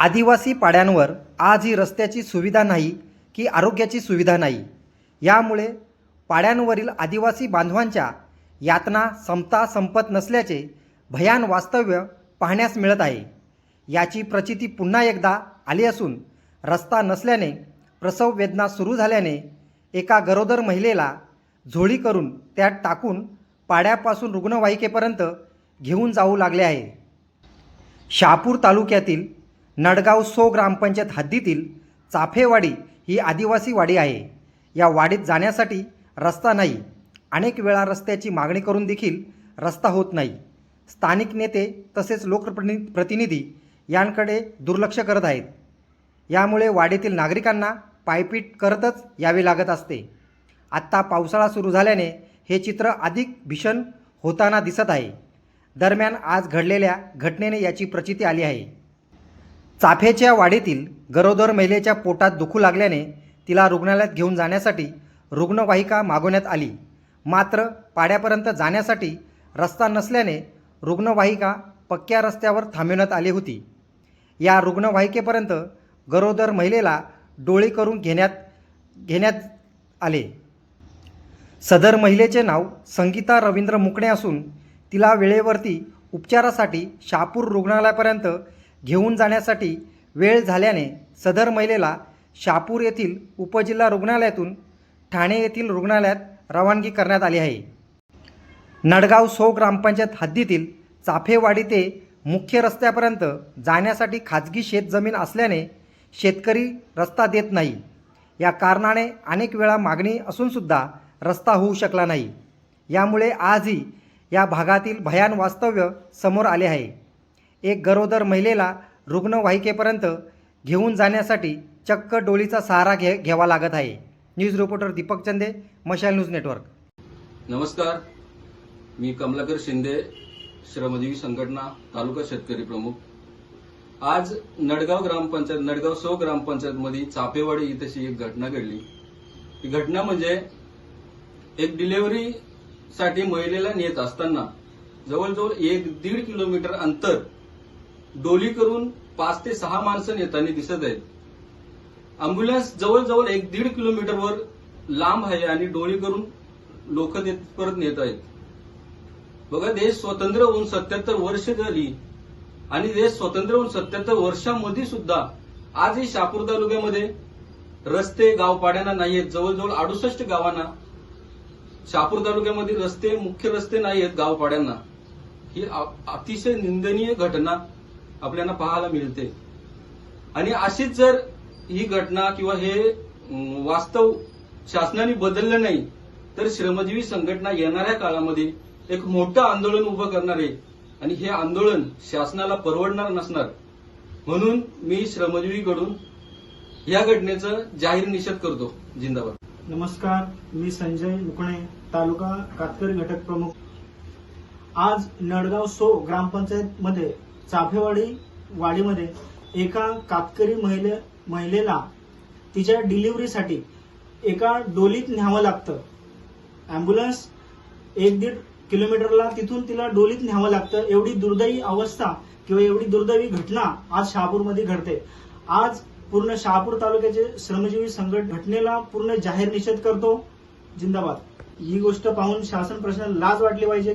आदिवासी पाड्यांवर आजही रस्त्याची सुविधा नाही की आरोग्याची सुविधा नाही. यामुळे पाड्यांवरील आदिवासी बांधवांच्या यातना संपता संपत नसल्याचे भयान वास्तव्य पाहण्यास मिळत आहे. याची प्रचिती पुन्हा एकदा आली असून रस्ता नसल्याने प्रसव वेदना सुरू झाल्याने एका गरोदर महिलेला झोळी करून त्यात टाकून पाड्यापासून रुग्णवाहिकेपर्यंत घेऊन जाऊ लागले आहे. शहापूर तालुक्यातील नडगाव सो ग्रामपंचायत हद्दीतील चाफेवाडी ही आदिवासी वाडी आहे. या वाडीत जाण्यासाठी रस्ता नाही. अनेक वेळा रस्त्याची मागणी करून देखील रस्ता होत नाही. स्थानिक नेते तसेच लोकप्रति प्रतिनिधी यांकडे दुर्लक्ष करत आहेत. यामुळे वाडीतील नागरिकांना पायपीट करतच यावे लागत असते. आत्ता पावसाळा सुरू झाल्याने हे चित्र अधिक भीषण होताना दिसत आहे. दरम्यान आज घडलेल्या घटनेने याची प्रचिती आली आहे. चाफेच्या वाढीतील गरोदर महिलेच्या पोटात दुखू लागल्याने तिला रुग्णालयात घेऊन जाण्यासाठी रुग्णवाहिका मागवण्यात आली. मात्र पाड्यापर्यंत जाण्यासाठी रस्ता नसल्याने रुग्णवाहिका पक्क्या रस्त्यावर थांबवण्यात आली होती. या रुग्णवाहिकेपर्यंत गरोदर महिलेला डोळी करून घेण्यात घेण्यात आले. सदर महिलेचे नाव संगीता रवींद्र मुकणे असून तिला वेळेवरती उपचारासाठी शहापूर रुग्णालयापर्यंत घेऊन जाण्यासाठी वेळ झाल्याने सदर महिलेला शापूर येथील उपजिल्हा रुग्णालयातून ठाणे येथील रुग्णालयात रवानगी करण्यात आली आहे. नडगाव सो ग्रामपंचायत हद्दीतील चाफेवाडी ते मुख्य रस्त्यापर्यंत जाण्यासाठी खाजगी शेतजमीन असल्याने शेतकरी रस्ता देत नाही. या कारणाने अनेक वेळा मागणी असूनसुद्धा रस्ता होऊ शकला नाही. यामुळे आजही या भागातील भयान वास्तव्य समोर आले आहे. एक गरोदर महिलेला रुग्णवाहिकेपर्यंत घेऊन जाण्यासाठी चक्क डोलीचा सहारा घे घ्यावा लागत आहे. न्यूज रिपोर्टर दीपक चंदे मशाल न्यूज नेटवर्क. नमस्कार. मी कमलाकर शिंदे श्रमजीवी संघटना तालुका शेतकरी प्रमुख. आज नडगाव ग्रामपंचायत नडगाव सौ ग्रामपंचायतमध्ये चापेवाडी इथेशी एक घटना घडली. ही घटना म्हणजे एक डिलिव्हरीसाठी महिलेला नेत असताना जवळजवळ एक दीड किलोमीटर अंतर डोली करून पाच ते सहा माणसं नेताना दिसत आहेत. अँब्युलन्स जवळजवळ एक दीड किलोमीटरवर लांब आहे आणि डोळी करून लोक परत नेत आहेत. बघा देश स्वतंत्र होऊन सत्याहत्तर वर्ष झाली आणि देश स्वतंत्र होऊन सत्याहत्तर वर्षामध्ये सुद्धा आजही शापूर तालुक्यामध्ये रस्ते गावपाड्यांना नाहीयेत. जवळजवळ अडुसष्ट गावांना शापूर तालुक्यामध्ये रस्ते मुख्य रस्ते नाही आहेत गावपाड्यांना. ही अतिशय निंदनीय घटना आपल्याला पाहायला मिळते. आणि अशीच जर ही घटना किंवा हे वास्तव शासनाने बदललं नाही तर श्रमजीवी संघटना येणाऱ्या काळामध्ये एक मोठं आंदोलन उभं करणार आहे. आणि हे आंदोलन शासनाला परवडणार नसणार. म्हणून मी श्रमजीवीकडून या घटनेचं जाहीर निषेध करतो. जिंदाबाद. नमस्कार मी संजय मुकणे तालुका कातकरी घटक प्रमुख. आज नडगाव सो ग्रामपंचायत मध्ये चाफेवाडी वाडीमध्ये एका कातकरी महिले महिलेला तिच्या डिलिव्हरीसाठी एका डोलीत न्यावं लागतं. अँब्युलन्स एक दीड किलोमीटरला तिथून तिला डोलीत न्यावं लागतं. एवढी दुर्दैवी अवस्था किंवा एवढी दुर्दैवी घटना आज शहापूरमध्ये घडते. आज पूर्ण शहापूर तालुक्याचे श्रमजीवी संघट घटनेला पूर्ण जाहीर निषेध करतो. जिंदाबाद. ही गोष्ट पाहून शासन प्रश्न लाज वाटली पाहिजे.